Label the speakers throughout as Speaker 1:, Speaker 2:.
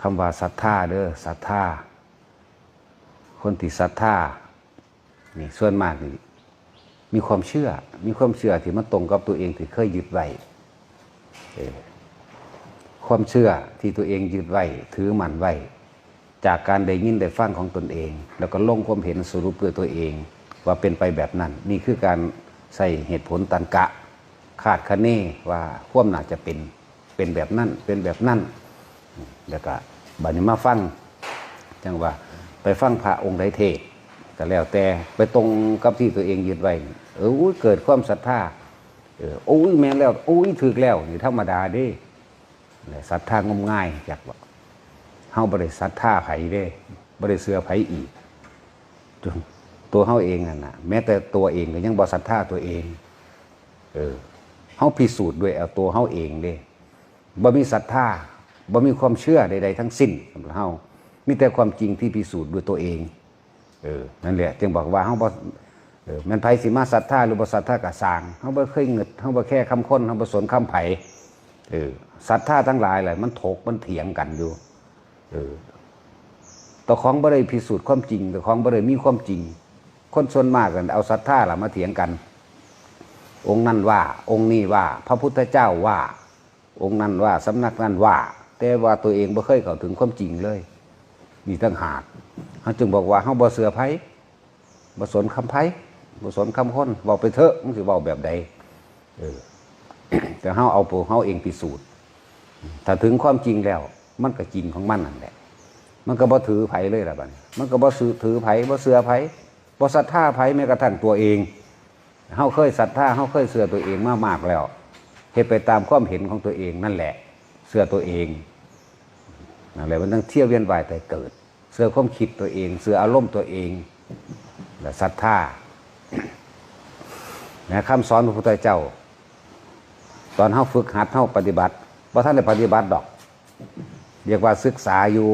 Speaker 1: คำว่าศรัทธาเด้อศรัทธาคนที่ศรัทธานี่ส่วนมากนี่มีความเชื่อ มีความเชื่อที่มันตรงกับตัวเองที่เคยยึดไว้ความเชื่อที่ตัวเองยึดไว้ถือมันไว้จากการได้ยินได้ฟังของตนเอง แล้วก็ลงความเห็นสรุปด้วยตัวเอง ว่าเป็นไปแบบนั้น นี่คือการใส่เหตุผลตันกะ คาดคะเนว่าความน่าจะเป็นเป็นแบบนั้นเป็นแบบนั้น แล้วก็บัดนี้มาฟังจังว่า ไปฟังพระองค์ใดเทศก็แล้วแต่ไปตรงกับที่ตัวเองยึดไว้เอออุ้ยเกิดความศรัทธาเออโอ้ยแม่แล้วโอ้ยถึกแล้วนี่ธรรมดาเด้ศรัทธางมง่ายจากว่าเฮาบ่ได้ศรัทธาไผเด้บ่ได้เสือไผอีก ตัวเฮาเองนั่นนะแม้แต่ตัวเองก็ยังบ่ศรัทธาตัวเอง เออเฮาพิสูจน์ด้วยเอาตัวเฮาเองเด้บ่มีศรัทธา บ่มีความเชื่อใด ๆ ทั้งสิ้นสำหรับเฮามีแต่ความจริงที่พิสูจน์ด้วยตัวเอง เออ นั่นแหละจึงบอกว่าเฮาบ่เออมันไผสิมาศรัทธาหรือบ่ศรัทธาก็สร้างเฮาบ่เคยเงิดเฮาบ่แค่คำค้นเฮาบ่สนคำไผเออศรัทธาทั้งหลายแหละมันถกมันเถียงกันอยู่ เออตัวของบ่ได้พิสูจน์ความจริงตัวของบ่ได้มีความจริง คนส่วนมากกันเอาศรัทธาล่ะมาเถียงกัน องค์นั้นว่า องค์นี้ว่า พระพุทธเจ้าว่า องค์นั้นว่าสำนักนั้นว่า แต่ว่าตัวเองบ่เคยเข้าถึงความจริงเลยมีตั้งหากเขาจึงบอกว่าเฮาบ่เสือไผบ่สนคำไผบ่สนคำคนเว้าไปเถอะมันสิเว้าแบบใดเออแต่เฮาเอาตัวเฮาเองพิสูจน์ถ้าถึงความจริงแล้ว มันก็จริงของมันนั่นแหละ มันก็บ่ถือไผเลยล่ะบัดนี้มันก็บ่ซื้อถือไผบ่เสือไผบ่ศรัทธาไผแม้กระทั่งตัวเองเฮาเคยศรัทธาเฮาเคยเสือตัวเองมามากแล้วเฮ็ดไปตามความเห็นของตัวเองนั่นแหละ เสือตัวเองนั่นแหละมันต้องเที่ยวเวียนว่ายแต่เกิด เสือความคิดตัวเอง เสืออารมณ์ตัวเองและศรัทธานะคำสอนพระพุทธเจ้า ตอนเฮาฝึกหัดเฮาปฏิบัติเพราะท่านได้ปฏิบัติดอก เรียกว่าศึกษาอยู่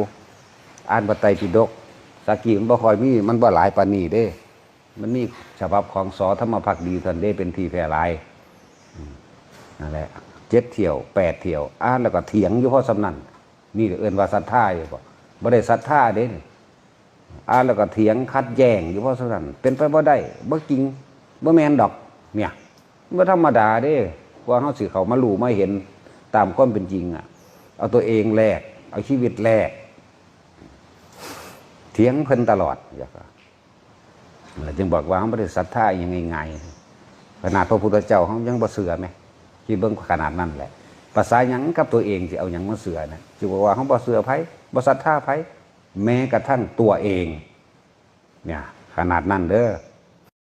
Speaker 1: อ่านปไตรปิฎกสากีมันบ่คอยมีมันบ่หลายปานีเด้ มันมีฉบับของสอธรรมพักดีท่านได้เป็นทีแพร่หลายอืมนั่นแหละ เจ็ดเที่ยวแปดเที่ยวอ่านแล้วก็เถียงอยู่พราะสำนันนี่เอิ้นว่าศรัทธาอยู่บ่บ่ได้ศรัทธาเด้นอ่านแล้วก็เถียงคัดแย้งอยู่พราะสำนันเป็นไปบ่ได้บ่จริงบ่แมนดอก เนี่ยบ่ธรรมดาเด้ว่าเฮาสิเขามารู้มาเห็นตามความเป็นจริงอะ เอาตัวเองแลกเอาชีวิตแลกเถียงเพิ่นตลอดอยากว่าเราจึงบอกว่าเขาไม่ได้ศรัทธาอย่างง่ายๆขนาดพระพุทธเจ้าเขายังบ่เสือไหม คิดเบิ้งขนาดนั้นแหละภาษาหยังกับตัวเองสิเอาหยังมาเสือนะจิบอกว่าเขาบ่เสือไผบ่ศรัทธาไผแม้กระทั่งตัวเอง เนี่ยขนาดนั้นเด้อ